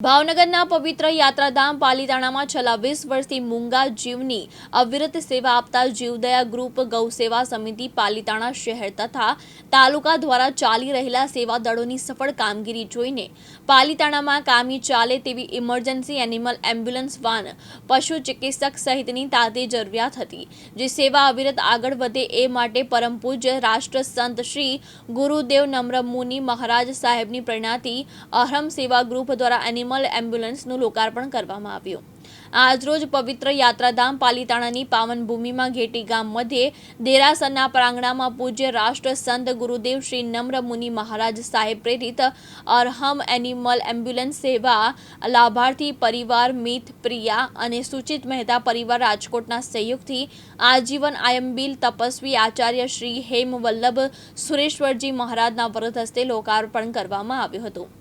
ભાવનગરના પવિત્ર યાત્રાધામ પાલીતાણામાં છેલ્લા વીસ વર્ષથી મૂંગા જીવની અવિરત સેવા આપતા જીવદયા ગ્રુપ ગૌસેવા સમિતિ પાલીતાણા શહેર તથા તાલુકા દ્વારા ચાલી રહેલા સેવા દળોની સફળ કામગીરી જોઈને પાલીતાણામાં કામી ચાલે તેવી ઇમરજન્સી એનિમલ એમ્બ્યુલન્સ વાન પશુ ચિકિત્સક સહિતની તાતી જરૂરિયાત હતી, જે સેવા અવિરત આગળ વધે એ માટે પરમ પૂજ્ય રાષ્ટ્ર સંત શ્રી ગુરુદેવ નમ્ર મુનિ મહારાજ સાહેબની પ્રેરણાથી અહરમ સેવા ગ્રુપ દ્વારા એનિમલ એમ્બ્યુલન્સનું લોકાર્પણ કરવામાં આવ્યું. આજરોજ પવિત્ર યાત્રાધામ પાલીતાણાની પાવન ઘેટી ગામ મધ્યે દેરાસરના પ્રાંગણામાં પૂજ્ય રાષ્ટ્ર સંત ગુરુદેવ શ્રી નમ્ર મુનિ મહારાજ સાહેબ પ્રેરિત અરહમ એનિમલ એમ્બ્યુલન્સ સેવા લાભાર્થી પરિવાર મિત પ્રિયા અને સુચિત મહેતા પરિવાર રાજકોટના સહયોગથી આજીવન આયંબિલ તપસ્વી આચાર્ય શ્રી હેમ વલ્લભ સુરેશ્વરજી મહારાજના વ્રત હસ્તે લોકાર્પણ કરવામાં આવ્યું હતું.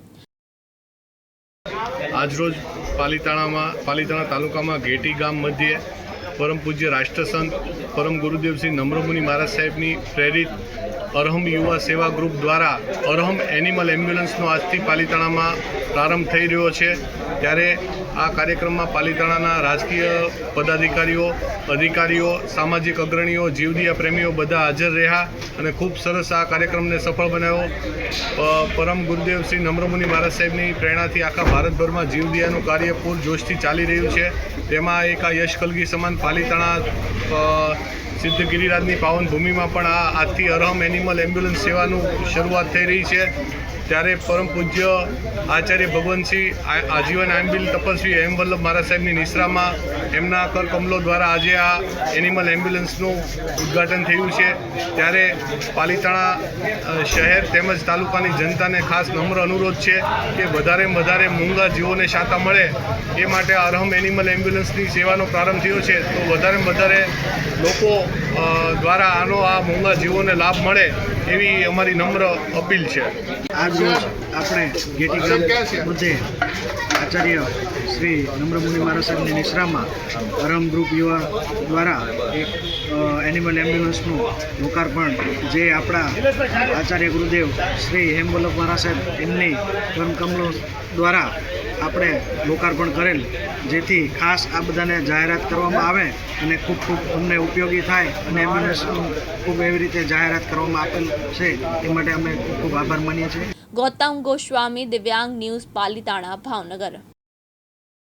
આજરોજ પાલીતાણામાં પાલીતાણા તાલુકામાં ઘેટી ગામ મધ્યે પરમ પૂજ્ય રાષ્ટ્રસંત પરમ ગુરુદેવસિંહ નમ્રમુનિ મહારાજ સાહેબની પ્રેરિત અરહમ યુવા સેવા ગ્રુપ દ્વારા અરહમ એનિમલ એમ્બ્યુલન્સનો આજથી પાલીતાણામાં પ્રારંભ થઈ રહ્યો છે. ત્યારે આ કાર્યક્રમમાં પાલિતાણાના રાજકીય પદાધિકારીઓ, અધિકારીઓ, સામાજિક અગ્રણીઓ, જીવદિયા પ્રેમીઓ બધા હાજર રહ્યા અને ખૂબ સરસ આ કાર્યક્રમને સફળ બનાવ્યો. પરમ ગુરુદેવ શ્રી નમ્રમુનિ મહારાજ સાહેબની પ્રેરણાથી આખા ભારતભરમાં જીવદિયાનું કાર્ય પૂર જોશથી ચાલી રહ્યું છે. તેમાં એક આ યશ કલગી સમાન પાલીતાણા સિદ્ધ ગિરિરાજની પાવન ભૂમિમાં પણ આ આજથી અરહમ એનિમલ એમ્બ્યુલન્સ સેવાનું શરૂઆત થઈ રહી છે. ત્યારે પરમ પૂજ્ય આચાર્ય ભગવંતસિંહ આજીવન આંબિલ તપસ્વી હેમ વલ્લભ મહારાજ સાહેબની નિશ્રામાં એમના કરકમલો દ્વારા આજે આ એનિમલ એમ્બ્યુલન્સનું ઉદ્ઘાટન થયું છે. ત્યારે પાલિતાણા શહેર તેમજ તાલુકાની જનતાને ખાસ નમ્ર અનુરોધ છે કે વધારેમાં વધારે મૂંગા જીવોને શાતા મળે. એ માટે અરહમ એનિમલ એમ્બ્યુલન્સની સેવાનો પ્રારંભ થયો છે. તો વધારે વધારે લોકો દ્વારા આનો આ મોંઘા જીવોને લાભ મળે એવી અમારી નમ્ર અપીલ છે. આજ રોજ આપણે ગેટી મુદ્દે આચાર્ય શ્રી નમ્રમુનિ મહારાજ સાહેબની નિશ્રામાં પરમ ગ્રુપ યુવા દ્વારા એક એનિમલ એમ્બ્યુલન્સનું લોકાર્પણ જે આપણા આચાર્ય ગુરુદેવ શ્રી હેમવલ્લભ મહારાજ સાહેબ એમની પરમકમલો દ્વારા આપણે લોકાર્પણ કરેલ, જેથી ખાસ આ બધાને જાહેરાત કરવામાં આવે અને ખૂબ ખૂબ અમને ઉપયોગી થાય અને એમ્બ્યુલન્સનું ખૂબ એવી રીતે જાહેરાત કરવામાં આપેલ છે, એ માટે અમે ખૂબ ખૂબ આભાર માનીએ છીએ. ગૌતમ ગોસ્વામી, દિવ્યાંગ ન્યૂઝ, પાલિતાણા, ભાવનગર.